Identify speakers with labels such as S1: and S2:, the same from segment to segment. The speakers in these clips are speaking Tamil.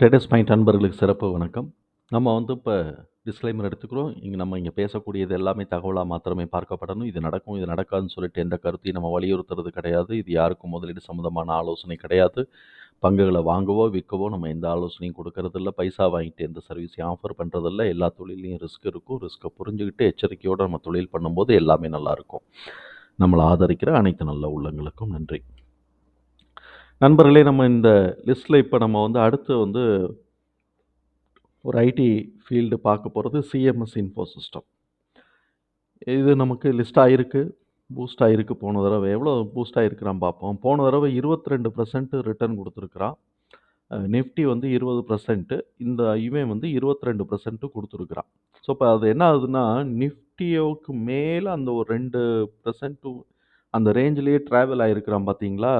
S1: ட்ரேடர்ஸ் பாயிண்ட் அன்பர்களுக்கு சிறப்பு வணக்கம். நம்ம வந்து இப்போ டிஸ்க்ளைமர் எடுத்துக்கிறோம். இங்கே நம்ம இங்கே பேசக்கூடியது எல்லாமே தகவலாக மாத்திரமே பார்க்கப்படணும். இது நடக்கும் இது நடக்காதுன்னு சொல்லிட்டு எந்த கருத்தையும் நம்ம வலியுறுத்துறது கிடையாது. இது யாருக்கும் முதலீடு சம்மந்தமான ஆலோசனை கிடையாது. பங்குகளை வாங்கவோ விற்கவோ நம்ம எந்த ஆலோசனையும் கொடுக்கறதில்ல. பைசா வாங்கிட்டு எந்த சர்வீஸையும் ஆஃபர் பண்ணுறதில்ல எல்லா தொழிலையும் ரிஸ்க் இருக்கும். ரிஸ்க்கை புரிஞ்சுக்கிட்டு எச்சரிக்கையோடு நம்ம தொழில் பண்ணும்போது எல்லாமே நல்லாயிருக்கும் நம்மளை ஆதரிக்கிற அனைத்து நல்ல உள்ளங்களுக்கும் நன்றி. நண்பர்களே நம்ம இந்த லிஸ்ட்டில் இப்போ நம்ம வந்து அடுத்து வந்து ஒரு ஐடி ஃபீல்டு பார்க்க போகிறது சிஎம்எஸ் இன்ஃபோ சிஸ்டம் இது நமக்கு லிஸ்ட் ஆகிருக்கு பூஸ்ட் ஆகிருக்கு போன தடவை எவ்வளோ பூஸ்ட் ஆகிருக்கிறான் பார்ப்போம். போன தடவை இருபத்தி ரெண்டு பர்சன்ட்டு ரிட்டர்ன் கொடுத்துருக்குறான் நிஃப்டி வந்து இருபது பர்சன்ட்டு இந்த இவன் வந்து இருபத்தி ரெண்டு பர்சன்ட்டு கொடுத்துருக்குறான் ஸோ இப்போ அது என்ன ஆகுதுன்னா நிஃப்டியோவுக்கு மேலே அந்த ஒரு ரெண்டு பர்சன்ட்டு அந்த ரேஞ்சிலேயே ட்ராவல் ஆகிருக்கிறான் பார்த்தீங்களா?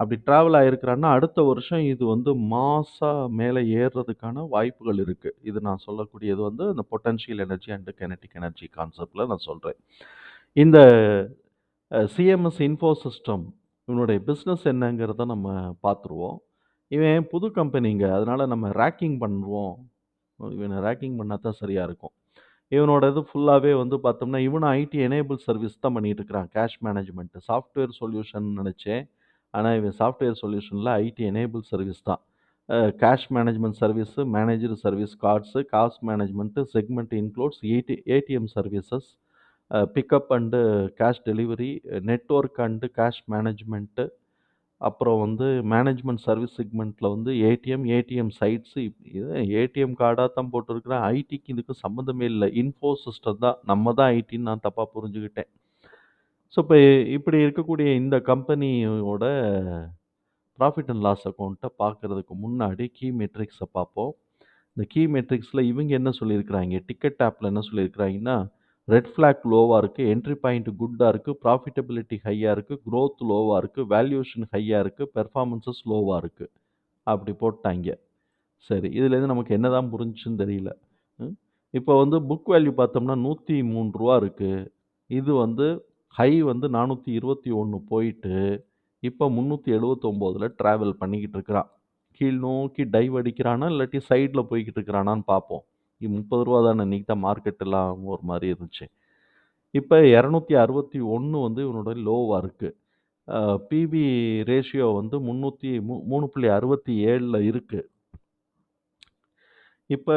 S1: அப்படி ட்ராவல் ஆகிருக்கிறான்னா அடுத்த வருஷம் இது வந்து மாசாக மேலே ஏறுறதுக்கான வாய்ப்புகள் இருக்குது இது நான் சொல்லக்கூடியது வந்து இந்த potential energy and kinetic energy கான்செப்டில் நான் சொல்கிறேன் இந்த சிஎம்எஸ் இன்ஃபோ சிஸ்டம் இவனுடைய பிஸ்னஸ் என்னங்கிறத நம்ம பார்த்துருவோம். இவன் புது கம்பெனிங்க அதனால் நம்ம ரேக்கிங் பண்ணுவோம் இவனை ரேக்கிங் பண்ணால் தான் சரியாக இருக்கும். இவனோட இது ஃபுல்லாகவே வந்து பார்த்தோம்னா இவனும் ஐடி எனேபிள் சர்வீஸ் தான் பண்ணிகிட்டு இருக்கிறான். கேஷ் மேனேஜ்மெண்ட்டு சாஃப்ட்வேர் சொல்யூஷன் நினச்சேன். ஆனால் இவன் சாஃப்ட்வேர் சொல்யூஷனில் ஐடி எனேபிள் சர்வீஸ் தான். Cash management service manager service cards cost management segment includes A T ATM services pickup and cash delivery network and cash management அப்புறம் வந்து மேனேஜ்மெண்ட் சர்வீஸ் செக்மெண்ட்டில் வந்து ஏடிஎம் ஏடிஎம் சைட்ஸு இது ஏடிஎம் கார்டாக தான் போட்டிருக்கிறேன். ஐடிக்கு இதுக்கு சம்மந்தமே இல்லை. இன்ஃபோ சிஸ்டம் தான். நம்ம தான் ஐடின்னு நான் தப்பாக புரிஞ்சுக்கிட்டேன். ஸோ இப்போ இப்படி இருக்கக்கூடிய இந்த கம்பெனியோட ப்ராஃபிட் அண்ட் லாஸ் அக்கௌண்ட்டை பார்க்குறதுக்கு முன்னாடி கீ மெட்ரிக்ஸை பார்ப்போம் இந்த கீ மெட்ரிக்ஸில் இவங்க என்ன சொல்லியிருக்கிறாங்க? டிக்கெட் ஆப்பில் என்ன சொல்லியிருக்கிறாங்கன்னா ரெட் ஃப்ளாக் லோவாக இருக்குது என்ட்ரி பாயிண்ட் குட்டாக இருக்குது ப்ராஃபிட்டபிலிட்டி ஹையாக இருக்குது க்ரோத் லோவாக இருக்குது வேல்யூஷன் ஹையாக இருக்குது பெர்ஃபார்மன்ஸஸ் லோவாக இருக்குது அப்படி போட்டாங்க. சரி இதுலேருந்து நமக்கு என்ன தான் புரிஞ்சுன்னு தெரியல இப்போ வந்து புக் வேல்யூ பார்த்தோம்னா நூற்றி மூணு ரூபா இருக்குது இது வந்து ஹை வந்து நானூற்றி இருபத்தி ஒன்று போயிட்டு இப்போ முந்நூற்றி எழுபத்தொம்போதில் ட்ராவல் பண்ணிக்கிட்டு இருக்கிறான். கீழ் நோக்கி டைவ் அடிக்கிறானா இல்லாட்டி சைடில் போய்கிட்டு இருக்கிறானான்னு பார்ப்போம். இது முப்பது ரூபா தானே இன்றைக்கி தான் மார்க்கெட்டெல்லாம் ஒரு மாதிரி இருந்துச்சு. இப்போ இரநூத்தி அறுபத்தி ஒன்று வந்து இவனோட லோவாக இருக்குது பிபி ரேஷியோ வந்து முந்நூற்றி மூ மூணு புள்ளி அறுபத்தி ஏழில் இருக்குது இப்போ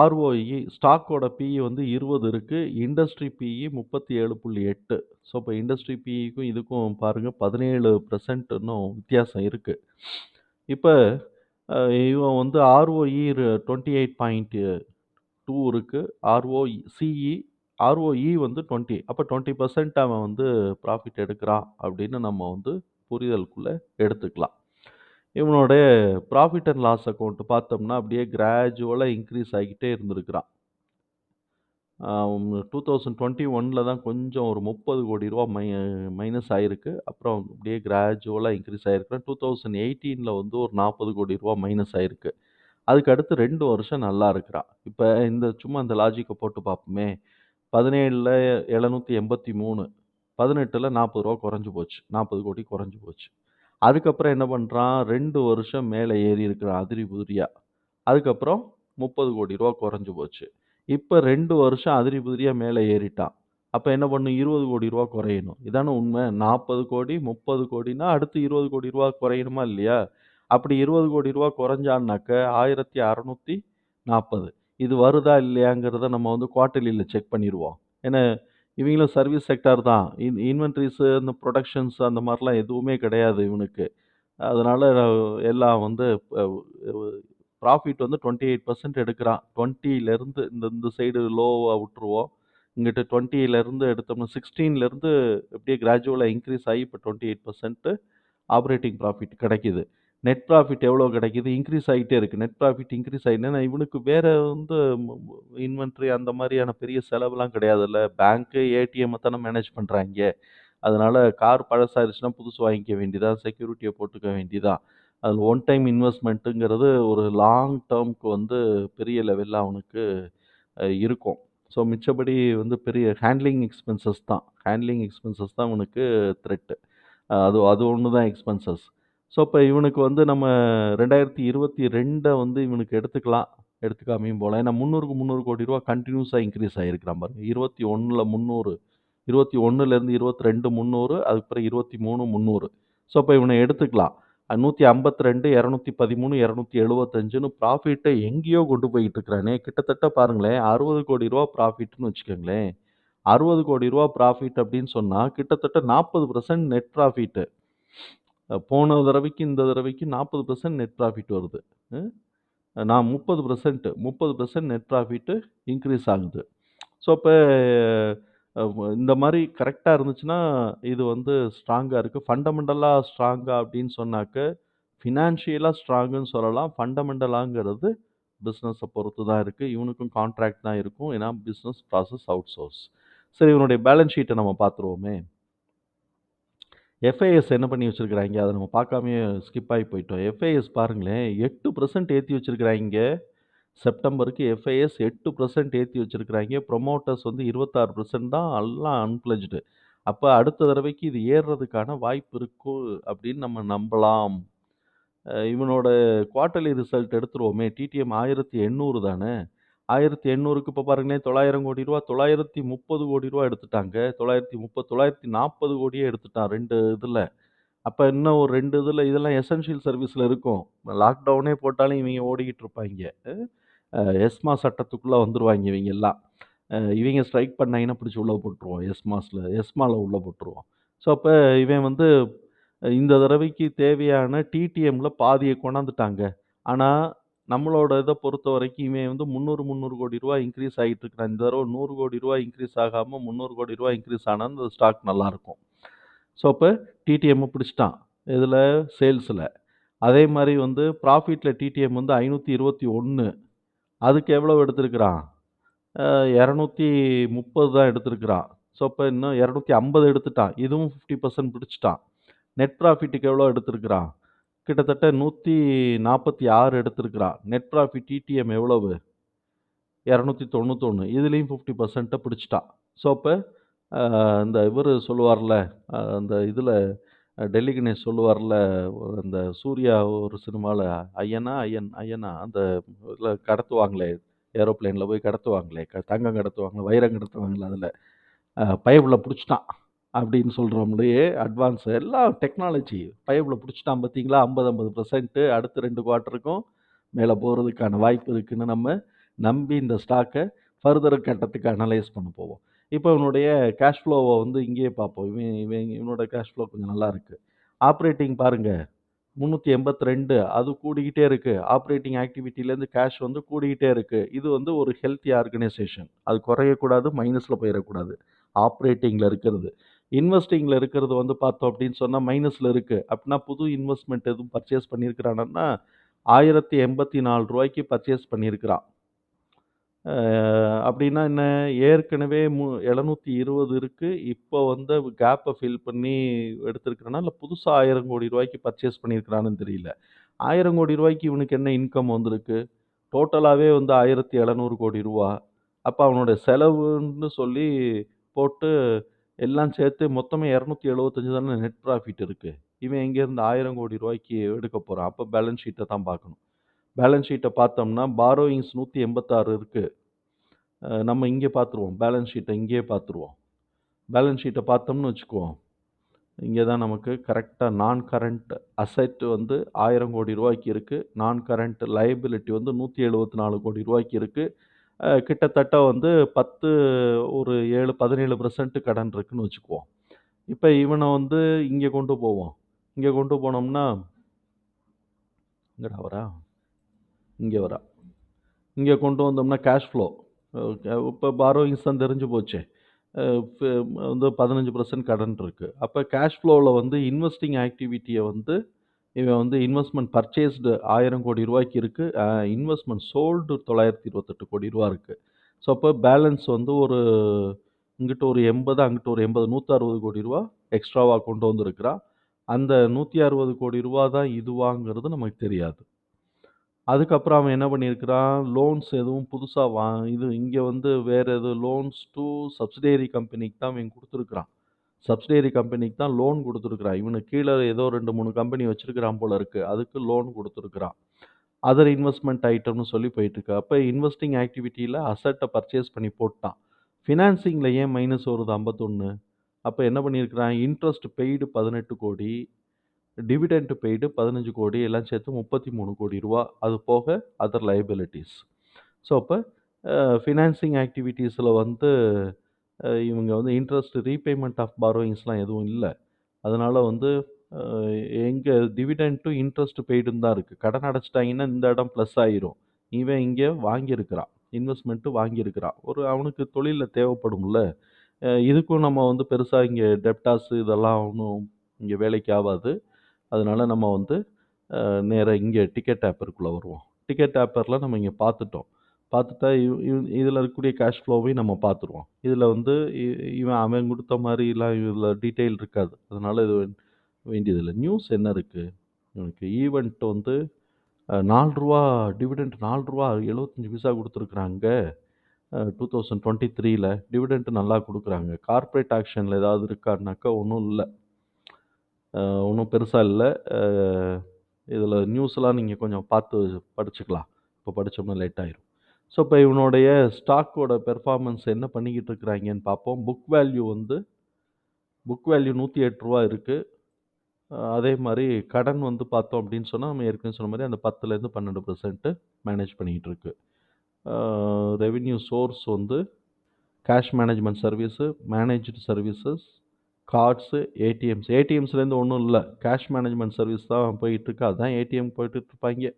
S1: ஆர்ஓஇ ஸ்டாக்கோட பிஇ வந்து இருபது இருக்குது இண்டஸ்ட்ரி பிஇ முப்பத்தி ஏழு புள்ளி எட்டு. ஸோ இப்போ இண்டஸ்ட்ரி பிஇக்கும் இதுக்கும் பாருங்கள் பதினேழு பர்சன்ட் இன்னும் வித்தியாசம் இருக்குது இப்போ இவன் வந்து ROE twenty eight point two இருக்குது ஆர்ஓஇ சிஇ ஆர்ஓஇ வந்து டுவெண்ட்டி அப்போ டுவெண்ட்டி பர்சன்ட் அவன் வந்து ப்ராஃபிட் எடுக்கிறான் அப்படின்னு நம்ம வந்து புரிதலுக்குள்ளே எடுத்துக்கலாம். இவனுடைய ப்ராஃபிட் அண்ட் லாஸ் அக்கௌண்ட் பார்த்தோம்னா அப்படியே கிராஜுவலாக இன்க்ரீஸ் ஆகிக்கிட்டே இருந்திருக்கிறான். டூ தௌசண்ட் டுவெண்ட்டி ஒனில் தான் கொஞ்சம் ஒரு முப்பது கோடி ரூபா மை மைனஸ் ஆகிருக்கு அப்புறம் அப்படியே கிராஜுவலாக இன்க்ரீஸ் ஆகிருக்கிறேன் டூ தௌசண்ட் எயிட்டீனில் வந்து ஒரு நாற்பது கோடி ரூபா மைனஸ் ஆகிருக்கு அதுக்கு அடுத்து ரெண்டு வருஷம் நல்லா இருக்கிறான். இப்போ இந்த சும்மா இந்த லாஜிக்கை போட்டு பார்ப்போமே. பதினேழில் எழுநூற்றி எண்பத்தி மூணு பதினெட்டில் நாற்பது ரூபா குறைஞ்சி போச்சு. நாற்பது கோடி குறைஞ்சி போச்சு. அதுக்கப்புறம் என்ன பண்ணுறான் ரெண்டு வருஷம் மேலே ஏறி இருக்கிற அதிரி புதிரியா அதுக்கப்புறம் முப்பது கோடி ரூபா குறைஞ்சி போச்சு. இப்போ ரெண்டு வருஷம் அதிரி புதிரியாக மேலே ஏறிட்டான். அப்போ என்ன பண்ணும் இருபது கோடி ரூபா குறையணும். இதான உண்மை. நாற்பது கோடி முப்பது கோடினா அடுத்து இருபது கோடி ரூபா குறையணுமா இல்லையா? அப்படி இருபது கோடி ரூபா குறைஞ்சான்னாக்க ஆயிரத்தி அறநூற்றி நாற்பது இது வருதா இல்லையாங்கிறத நம்ம வந்து குவார்ட்டர்லியில் செக் பண்ணிடுவோம் ஏன்னா இவங்களும் சர்வீஸ் செக்டார் தான். இன் இன்வென்ட்ரிஸு அந்த ப்ரொடக்ஷன்ஸ் அந்த மாதிரிலாம் எதுவுமே கிடையாது இவனுக்கு. அதனால் எல்லாம் வந்து ப்ராஃபிட் வந்து டுவெண்ட்டி எயிட் பர்சன்ட் எடுக்கிறான். டுவெண்ட்டிலேருந்து இந்த இந்த சைடு லோவாக விட்டுருவோம். இங்கிட்ட டுவெண்ட்டிலேருந்து எடுத்தோம்னா சிக்ஸ்டீன்லேருந்து எப்படியே கிராஜுவலாக இன்க்ரீஸ் ஆகி இப்போ twenty eight percent operating profit கிடைக்கிது. நெட் ப்ராஃபிட் எவ்வளோ கிடைக்கிது? இன்க்ரீஸ் ஆகிட்டே இருக்குது நெட் ப்ராஃபிட் இன்க்ரீஸ் ஆகினா இவனுக்கு வேறு வந்து இன்வென்ட்ரி அந்த மாதிரியான பெரிய செலவுலாம் கிடையாதுல்ல. பேங்க்கு ஏடிஎம்மை தானே மேனேஜ் பண்ணுறாங்க அதனால் கார் பழசாயிருச்சுன்னா புதுசு வாங்கிக்க வேண்டியதான் செக்யூரிட்டியை போட்டுக்க வேண்டியதான் அதில் ஒன் டைம் இன்வெஸ்ட்மெண்ட்டுங்கிறது ஒரு லாங் டேர்முக்கு வந்து பெரிய லெவலில் அவனுக்கு இருக்கும். ஸோ மிச்சபடி வந்து பெரிய ஹேண்ட்லிங் எக்ஸ்பென்சஸ் தான். ஹேண்ட்லிங் எக்ஸ்பென்சஸ் தான் அவனுக்கு த்ரெட்டு அது அது ஒன்று தான் எக்ஸ்பென்சஸ் ஸோ இப்போ இவனுக்கு வந்து நம்ம ரெண்டாயிரத்தி இருபத்தி ரெண்டை வந்து இவனுக்கு எடுத்துக்கலாம். எடுத்துக்காமையும் போகலாம் ஏன்னா முந்நூறுக்கு முந்நூறு கோடி ரூபா கண்டினியூஸாக இன்க்ரீஸ் ஆகிருக்கிறான் பாருங்க. இருபத்தி ஒன்றில் முந்நூறு இருபத்தி ஒன்றுலேருந்து இருபத்தி ரெண்டு முந்நூறு அதுக்கப்புறம் இருபத்தி மூணு முந்நூறு. ஸோ இப்போ இவனை எடுத்துக்கலாம். நூற்றி ஐம்பத்தி ரெண்டு இரநூத்தி பதிமூணு இரநூத்தி எழுபத்தஞ்சுன்னு ப்ராஃபிட்டை எங்கேயோ கொண்டு போய்கிட்டு இருக்கிறானே. கிட்டத்தட்ட பாருங்களேன் அறுபது கோடி ரூபா ப்ராஃபிட்னு வச்சுக்கோங்களேன். அறுபது கோடி ரூபா ப்ராஃபிட் அப்படின்னு சொன்னால் கிட்டத்தட்ட நாற்பது பர்சன்ட் நெட் ப்ராஃபிட்டு போன தடவைக்கு இந்த தடவைக்கு 40% நெட் ப்ராஃபிட் வருது. நான் 30% 30% நெட் ப்ராஃபிட்டு இன்க்ரீஸ் ஆகுது. ஸோ, இப்போ இந்த மாதிரி கரெக்டாக இருந்துச்சுன்னா, இது வந்து ஸ்ட்ராங்காக இருக்குது ஃபண்டமெண்டலாக ஸ்ட்ராங்காக அப்படின்னு சொன்னாக்க, ஃபினான்ஷியலாக ஸ்ட்ராங்குன்னு சொல்லலாம். ஃபண்டமெண்டலாங்கிறது பிஸ்னஸை பொறுத்து தான் இருக்குது இவனுக்கும் கான்ட்ராக்ட் தான் இருக்கும். ஏன்னா பிஸ்னஸ் ப்ராசஸ் அவுட் சோர்ஸ் சரி இவனுடைய பேலன்ஸ் ஷீட்டை நம்ம பார்த்துருவோமே! எஃப்ஐஎஸ் என்ன பண்ணி வச்சிருக்கிறாய்ங்க, அதை நம்ம பார்க்காமே ஸ்கிப் ஆகி போயிட்டோம். எஃப்ஐஎஸ் பாருங்களேன் 8% ஏத்தி வச்சிருக்கிறாய்ங்க. செப்டம்பருக்கு எஃப்ஐஎஸ் 8% ஏத்தி வச்சிருக்கிறாய்ங்க. ப்ரொமோட்டர்ஸ் வந்து 26% தான் எல்லாம் அன்பிளஜ்டு அப்போ அடுத்த தடவைக்கு இது ஏறுறதுக்கான வாய்ப்பு இருக்கும் அப்படின்னு நம்ம நம்பலாம். இவனோட குவார்ட்டர்லி ரிசல்ட் எடுத்துருவோமே! டிடிஎம் 1800 தானே! ஆயிரத்தி எண்ணூறுக்கு இப்போ பாருங்களேன் 900 கோடி ரூபா தொள்ளாயிரத்தி முப்பது கோடி ரூபா எடுத்துட்டாங்க. 930 940 கோடியே எடுத்துட்டான் ரெண்டு இதில் அப்போ இன்னும் ஒரு ரெண்டு இதில் இதெல்லாம் எசென்ஷியல் சர்வீஸில் இருக்கும். லாக்டவுனே போட்டாலும் இவங்க ஓடிக்கிட்டு இருப்பாய்ங்க. எஸ்மா சட்டத்துக்குள்ளே வந்துடுவாங்க இவங்க எல்லாம். இவங்க ஸ்ட்ரைக் பண்ணாங்கன்னா பிடிச்சி உள்ளே போட்டுருவோம். எஸ்மாஸில் எஸ்மாவில் உள்ளே போட்டுருவோம். ஸோ, அப்போ இவன் வந்து இந்த தடவைக்கு தேவையான டிடிஎம்மில் பாதியை கொண்டாந்துட்டாங்க. ஆனால் நம்மளோட இதை பொறுத்த வரைக்கும் இவன் வந்து 300, 300 கோடி ரூபா இன்க்ரீஸ் ஆகிட்டு இருக்கிறான். இந்த தடவை நூறு கோடி ரூபா இன்க்ரீஸ் ஆகாமல் முந்நூறு கோடி ரூபா இன்க்ரீஸ் ஆனால் அந்த ஸ்டாக் நல்லாயிருக்கும் ஸோ, இப்போ டிடிஎம்ம பிடிச்சிட்டான் இதில் சேல்ஸில் அதே மாதிரி வந்து ப்ராஃபிட்டில் டிடிஎம் வந்து 521 அதுக்கு எவ்வளோ எடுத்திருக்கிறான்? இரநூத்தி முப்பது தான் எடுத்திருக்கிறான். ஸோ, இப்போ இன்னும் 250 எடுத்துட்டான். இதுவும் ஃபிஃப்டி பர்சன்ட் பிடிச்சிட்டான் நெட் ப்ராஃபிட்டுக்கு எவ்வளோ எடுத்திருக்கிறான்? கிட்டத்தட்ட 146 எடுத்திருக்கிறான். நெட் ப்ராஃபிட் டிடிஎம் எவ்வளவு? 291 இதுலயும் 50% பிடிச்சிட்டான். ஸோ, அப்ப அ இந்த இவரு சொல்லுவார்ல, அ அந்த இதுல டெல்லி கணேஷ் சொல்லுவார்ல, அந்த சூர்யா ஒரு சினிமால ஐயனா ஐயன் ஐயனா அந்த இதுல கடத்துவாங்களே, ஏரோப்ளேன்ல போய் கடத்துவாங்களே, க தங்கம் கடத்துவாங்க, வைரம் கடத்துவாங்கல்ல அதுல. அ பிடிச்சிட்டான் புடிச்சுட்டான். அப்படின்னு சொல்கிறோம்லையே அட்வான்ஸ் எல்லாம் டெக்னாலஜி. பயபுள்ள பிடிச்சிட்டா பார்த்தீங்களா? 50, 50% அடுத்த ரெண்டு குவார்ட்டருக்கும் மேலே போகிறதுக்கான வாய்ப்பு இருக்குதுன்னு நம்ம நம்பி இந்த ஸ்டாக்கை ஃபர்தர் கட்டத்துக்கு அனலைஸ் பண்ண போவோம். இப்போ இவனுடைய கேஷ் ஃப்ளோவை வந்து இங்கேயே பார்ப்போம். இவன் இவன் இவனோட கேஷ் ஃப்ளோ கொஞ்சம் நல்லா இருக்கு. ஆப்பரேட்டிங் பாருங்க 382 அது கூடிக்கிட்டே இருக்குது ஆப்ரேட்டிங் ஆக்டிவிட்டிலேருந்து கேஷ் வந்து கூடிக்கிட்டே இருக்குது இது வந்து ஒரு ஹெல்த்தி ஆர்கனைசேஷன். அது குறையக்கூடாது, மைனஸில் போயிடக்கூடாது ஆப்ரேட்டிங்கில் இருக்கிறது. இன்வெஸ்டிங்கில் இருக்கிறது வந்து பார்த்தோம் அப்படின்னு சொன்னால் மைனஸில் இருக்குது அப்படின்னா புது இன்வெஸ்ட்மெண்ட் எதுவும் பர்ச்சேஸ் பண்ணியிருக்கிறானா, ஆயிரத்தி எண்பத்தி நாலு ரூபாய்க்கு பர்ச்சேஸ் பண்ணியிருக்கிறான். அப்படின்னா என்ன? ஏற்கனவே மு எழுநூற்றி இருபது இருக்குது இப்போ வந்து கேப்பை ஃபில் பண்ணி எடுத்திருக்கிறானா, இல்லை புதுசாக ஆயிரம் கோடி ரூபாய்க்கு பர்ச்சேஸ் பண்ணியிருக்கிறான்னு தெரியல. ஆயிரம் கோடி ரூபாய்க்கு இவனுக்கு என்ன இன்கம் வந்திருக்கு? டோட்டலாகவே வந்து ஆயிரத்தி எழுநூறு கோடி ரூபா அப்போ அவனோட செலவுன்னு சொல்லி போட்டு எல்லாம் சேர்த்து மொத்தமே 275 தானே நெட் ப்ராஃபிட் இருக்குது இவன் எங்கேருந்து ஆயிரம் கோடி ரூபாய்க்கு எடுக்க போகிறான் அப்போ பேலன்ஸ் ஷீட்டை தான் பார்க்கணும். பேலன்ஸ் ஷீட்டை பார்த்தோம்னா, பாரோயிங்ஸ் நூற்றி எண்பத்தாறு இருக்குது நம்ம இங்கே பார்த்துருவோம். பேலன்ஸ் ஷீட்டை இங்கேயே பார்த்துருவோம். பேலன்ஸ் ஷீட்டை பார்த்தோம்னு வச்சுக்குவோம். இங்கே தான் நமக்கு கரெக்டாக நான் கரண்ட் அசெட் வந்து ஆயிரம் கோடி ரூபாய்க்கு இருக்குது நான் கரண்ட் லயபிலிட்டி வந்து 174 கோடி ரூபாய்க்கு இருக்குது அ கிட்டத்தட்ட வந்து 10 ஒரு 7 17% கடன் இருக்குன்னு வச்சுக்குவோம். இப்ப இவன வந்து இங்க கொண்டு போவோம். இங்க கொண்டு போனோம்னா எங்கடா வரா? இங்க வரா. இங்க கொண்டு வந்தோம்னா கேஷ் ஃப்ளோ. அ இப்ப பாரோயிங்ஸ் தான் தெரிஞ்சு போச்சே. அ வந்து 15% கடன் இருக்கு. அப்ப கேஷ் ஃப்ளோல வந்து இன்வெஸ்டிங் ஆக்டிவிட்டிய வந்து இவன் வந்து இன்வெஸ்ட்மெண்ட் பர்ச்சேஸ்டு ஆயிரம் கோடி ரூபாய்க்கு இருக்குது இன்வெஸ்ட்மெண்ட் சோல்டு தொள்ளாயிரத்தி இருபத்தெட்டு கோடி ரூபா இருக்குது ஸோ, அப்போ பேலன்ஸ் வந்து ஒரு இங்கிட்ட ஒரு 80 அங்கிட்டு ஒரு 80 160 கோடி ரூபா எக்ஸ்ட்ராவாக கொண்டு வந்திருக்கிறா. அந்த 160 கோடி ரூபா தான் இதுவாங்கிறது நமக்கு தெரியாது. அதுக்கப்புறம் அவன் என்ன பண்ணியிருக்கிறான், லோன்ஸ் எதுவும் புதுசாக வா இது இங்கே வந்து வேறு எதுவும் லோன்ஸ் டூ சப்சிடரி கம்பெனிக்கு தான் அவன் கொடுத்துருக்குறான். சப்சிடரி கம்பெனிக்கு தான் லோன் கொடுத்துருக்குறான் இவனுக்கு கீழே ஏதோ 2, 3 கம்பெனி வச்சுருக்கிறான் போல இருக்குது அதுக்கு லோன் கொடுத்துருக்குறான் அதர் இன்வெஸ்ட்மெண்ட் ஐட்டம்னு சொல்லி போயிட்டுருக்கு. அப்போ இன்வெஸ்டிங் ஆக்டிவிட்டியில் அசட்டை பர்ச்சேஸ் பண்ணி போட்டான். ஃபினான்சிங்கில் ஏன் மைனஸ் வருது ஐம்பத்தொன்று அப்போ என்ன பண்ணியிருக்கிறான்? இன்ட்ரெஸ்ட் பெய்டு 18 கோடி, டிவிடெண்ட் பெய்டு 15 கோடி எல்லாம் சேர்த்து 33 கோடி ரூபா அது போக அதர் லைபிலிட்டிஸ் ஸோ அப்போ ஃபினான்சிங் ஆக்டிவிட்டீஸில் வந்து இவங்க வந்து இன்ட்ரெஸ்ட் ரீபேமெண்ட் ஆஃப் பாரோயிங்ஸ்லாம் எதுவும் இல்லை அதனால் வந்து எங்கே எங்க இன்ட்ரெஸ்ட் பெய்டுன்னு தான் இருக்குது கடன் அடைச்சிட்டாங்கன்னா இந்த இடம் ப்ளஸ் ஆயிரும். இவன் இங்கே வாங்கியிருக்கிறான். இன்வெஸ்ட்மெண்ட்டு வாங்கியிருக்கிறான். ஒரு அவனுக்கு தொழிலில் தேவைப்படும்ல. இதுக்கும் நம்ம வந்து பெருசாக இங்கே டெப்டாஸ் இதெல்லாம் ஒன்றும் இங்கே வேலைக்கு ஆகாது அதனால் நம்ம வந்து நேராக இங்கே டிக்கெட் ஆப்பருக்குள்ளே வருவோம். டிக்கெட் ஆப்பரில் நம்ம இங்கே பார்த்துட்டோம். பார்த்துட்டா இவ் இவ் இதில் இருக்கக்கூடிய கேஷ் ஃப்ளோவையும் நம்ம பார்த்துருவோம். இதில் வந்து இ இவன் அவன் கொடுத்த மாதிரிலாம் இதில் டீட்டெயில் இருக்காது. அதனால் இது வேண்டியதில்லை நியூஸ் என்ன இருக்குது இவனுக்கு ஈவெண்ட் வந்து நாலு ரூபா டிவிடெண்ட் நாலு ரூபா எழுபத்தஞ்சி பைசா குடுத்துருக்காங்க. அ 2023ல டிவிடெண்ட் நல்லா கொடுக்குறாங்க கார்ப்பரேட் ஆக்ஷனில் ஏதாவது இருக்கான்னாக்கா ஒன்றும் இல்லை ஒன்றும் பெருசாக இல்லை இதில் நியூஸ்லாம் நீங்கள் கொஞ்சம் பார்த்து படிச்சுக்கலாம். இப்போ படிச்சோம்னா லேட் ஆயிரும். ஸோ இப்போ இவனுடைய ஸ்டாக்கோட பெர்ஃபார்மன்ஸ் என்ன பண்ணிக்கிட்டு இருக்கிறாங்கன்னு பார்ப்போம். புக் வேல்யூ வந்து புக் வேல்யூ நூற்றி எட்டு ரூபா இருக்குது அதே மாதிரி கடன் வந்து பார்த்தோம் அப்படின்னு சொன்னால் நம்ம ஏற்கனவே சொன்ன மாதிரி அந்த 10லேருந்து 12% மேனேஜ் பண்ணிக்கிட்டு இருக்கு. ரெவின்யூ சோர்ஸ் வந்து cash management service managed services, cards ATMs. ஏடிஎம்ஸ்லேருந்து ஒன்றும் இல்லை கேஷ் மேனேஜ்மெண்ட் சர்வீஸ் தான் போயிட்டுருக்கு அதுதான் ஏடிஎம் போயிட்டு இருப்பாங்க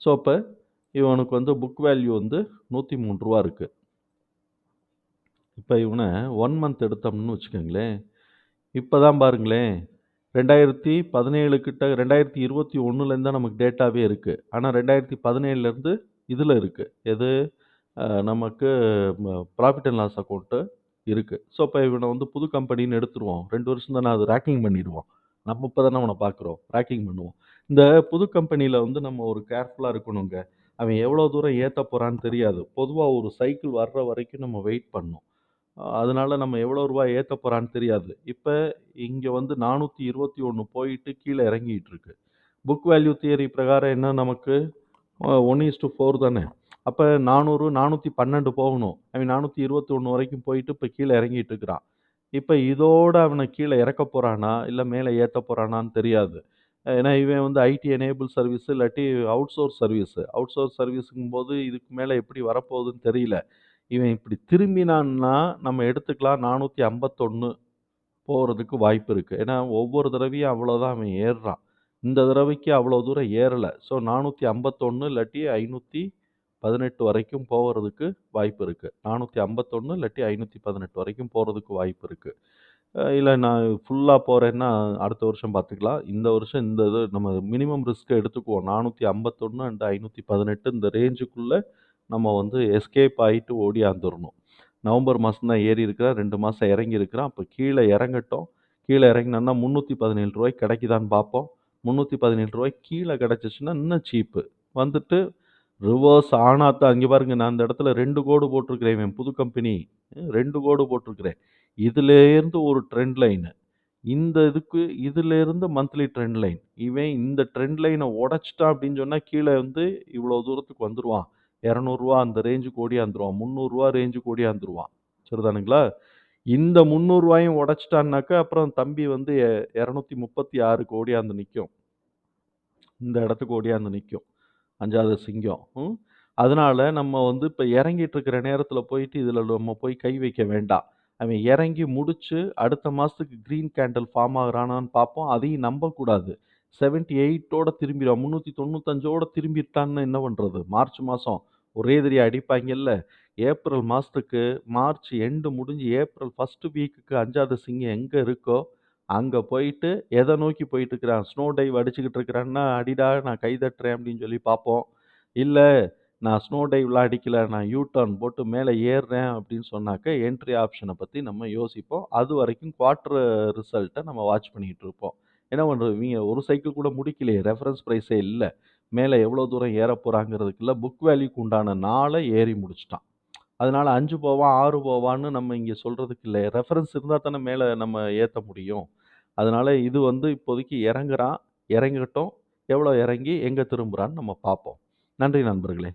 S1: ஸோ இப்போ இவனுக்கு வந்து புக் வேல்யூ வந்து நூற்றி மூணு ரூபா இருக்குது இப்போ இவனை ஒன் மந்த் எடுத்தோம்னு வச்சுக்கோங்களேன். இப்போ தான் பாருங்களேன் 2017 கிட்ட 2021லேருந்து தான் நமக்கு டேட்டாவே இருக்குது ஆனால் ரெண்டாயிரத்தி பதினேழுலேருந்து இதில் இருக்குது எது? நமக்கு ப்ராஃபிட் அண்ட் லாஸ் அக்கௌண்ட்டு இருக்குது ஸோ இப்போ இவனை வந்து புது கம்பெனின்னு எடுத்துருவோம். ரெண்டு வருஷம் தானே அது ராக்கிங் பண்ணிடுவோம் நம்ம இப்போ தானே அவனை பார்க்குறோம். ராக்கிங் பண்ணுவோம். இந்த புது கம்பெனியில் வந்து நம்ம ஒரு கேர்ஃபுல்லாக இருக்கணுங்க. அவன் எவ்வளோ தூரம் ஏற்ற போகிறான்னு தெரியாது. பொதுவாக ஒரு சைக்கிள் வர்ற வரைக்கும் நம்ம வெயிட் பண்ணணும். அதனால் நம்ம எவ்வளோ ரூபா ஏற்ற போகிறான்னு தெரியாது. இப்போ இங்கே வந்து 421 போயிட்டு கீழே இறங்கிட்டு இருக்கு. புக் வேல்யூ தியரி பிரகாரம் என்ன நமக்கு? ஒன் இஸ் டு ஃபோர் தானே. அப்போ நானூறு நானூற்றி பன்னெண்டு போகணும். அவன் 421 வரைக்கும் போயிட்டு இப்போ கீழே இறங்கிட்டு இருக்கிறான். இப்போ இதோட அவனை கீழே இறக்க போகிறானா இல்லை மேலே ஏற்ற போகிறானான்னு தெரியாது. ஏன்னா இவன் வந்து ஐடி எனேபிள் சர்வீஸ் இல்லாட்டி அவுட் அவுட்சோர்ஸ் சர்வீஸ். சர்வீஸுங்கும் போது இதுக்கு மேலே எப்படி வரப்போகுதுன்னு தெரியல. இவன் இப்படி திரும்பினான்னா நம்ம எடுத்துக்கலாம் நானூற்றி ஐம்பத்தொன்று போகிறதுக்கு வாய்ப்பு இருக்குது ஏன்னா ஒவ்வொரு தடவையும் அவ்வளோதான் அவன் ஏறுறான். இந்த தடவைக்கு அவ்வளோ தூரம் ஏறலை ஸோ 451 இல்லாட்டி 518 வரைக்கும் போகிறதுக்கு வாய்ப்பு இருக்குது நானூற்றி ஐம்பத்தொன்று இல்லாட்டி 518 வரைக்கும் போகிறதுக்கு வாய்ப்பு இருக்குது இல்லை நான் ஃபுல்லாக போகிறேன்னா அடுத்த வருஷம் பார்த்துக்கலாம். இந்த வருஷம் இந்த இது நம்ம மினிமம் ரிஸ்க்கை எடுத்துக்குவோம். 451 அண்ட் 518 இந்த ரேஞ்சுக்குள்ளே நம்ம வந்து எஸ்கேப் ஆகிட்டு ஓடியாந்துடணும் நவம்பர் மாதம் தான் ஏறி இருக்கிறேன் ரெண்டு மாதம் இறங்கி இருக்கிறான். அப்ப கீழே இறங்கட்டும். கீழ இறங்குனான்னா ரூ. 317 கிடைக்குதான்னு பார்ப்போம். ரூ. 317 கீழ கிடைச்சுச்சுன்னா இன்னும் சீப்பு. வந்துட்டு ரிவர்ஸ் ஆனாத்தான் தான் பாருங்கள் நான் இந்த இடத்துல ரெண்டு கோடு போட்டிருக்கிறேன். புது கம்பெனி. ரெண்டு கோடு போட்டிருக்கிறேன். இதுலேருந்து ஒரு ட்ரெண்ட் லைனு. இந்த இதுக்கு இதுலேருந்து மந்த்லி ட்ரெண்ட் லைன். இவன் இந்த ட்ரெண்ட் லைனை உடச்சிட்டான் அப்படின்னு சொன்னால் கீழே வந்து இவ்வளோ தூரத்துக்கு வந்துடுவான் இரநூறுவா அந்த ரேஞ்சுக்கு ஓடியாந்துருவான். ரூ. 300 ரேஞ்சுக்கு ஓடியாந்துருவான். சரிதானுங்களா? இந்த முந்நூறுரூவாயும் உடச்சிட்டான்னாக்கா அப்புறம் தம்பி வந்து எ 236க்கு ஓடியாந்து நிற்கும் இந்த இடத்துக்கு ஓடியாந்து நிற்கும் அஞ்சாவது சிங்கம். அதனால் அதனால நம்ம வந்து இப்போ இறங்கிட்டு இருக்கிற நேரத்தில் போயிட்டு இதில் நம்ம போய் கை வைக்க வேண்டாம். அவன் இறங்கி முடிச்சு அடுத்த மாதத்துக்கு கிரீன் கேண்டில் ஃபார்ம் ஆகுறானான்னு பார்ப்போம். அதையும் நம்பக்கூடாது. 78ஓட திரும்பிருவான். 395ஓட திரும்பிட்டான்னா என்ன பண்ணுறது மார்ச் மாதம் ஒரே தடியா அடிப்பாங்கல்ல ஏப்ரல் மாதத்துக்கு மார்ச் எண்டு முடிஞ்சு ஏப்ரல் ஃபஸ்ட்டு வீக்குக்கு அஞ்சாவது சிங்கம் எங்கே இருக்கோ, அங்கே போயிட்டு எதை நோக்கி போயிட்டு இருக்கிறான்? ஸ்னோ டைவ் அடிச்சுக்கிட்டு இருக்கிறான்னா, "அடிடா நான் கை தட்டுறேன்" அப்படின்னு சொல்லி பார்ப்போம். இல்லை நான் ஸ்னோ டைவ்லாம் அடிக்கல. நான் யூ டர்ன் போட்டு மேலே ஏறுறேன் அப்படின்னு சொன்னாக்க என்ட்ரி ஆப்ஷனை பற்றி நம்ம யோசிப்போம். அது வரைக்கும் குவார்ட்டர் ரிசல்ட்டை நம்ம வாட்ச் பண்ணிக்கிட்டு இருப்போம். என்ன பண்ணுறது இவங்க ஒரு சைக்கிள் கூட முடிக்கலையே. ரெஃபரன்ஸ் ப்ரைஸே இல்லை மேலே எவ்வளோ தூரம் ஏறப் போகிறாங்கிறதுக்குள்ள புக் வேல்யூக்கு உண்டான நாளை ஏறி முடிச்சிட்டான் அதனால 5 போவான், ஆறு போவான்னு நம்ம இங்கே சொல்கிறதுக்கு இல்லை ரெஃபரன்ஸ் இருந்தால் தானே மேலே நம்ம ஏற்ற முடியும். அதனால் இது வந்து இப்போதைக்கு இறங்குறான். இறங்கட்டும். எவ்வளோ இறங்கி எங்கே திரும்புகிறான்னு நம்ம பார்ப்போம். நன்றி நண்பர்களே!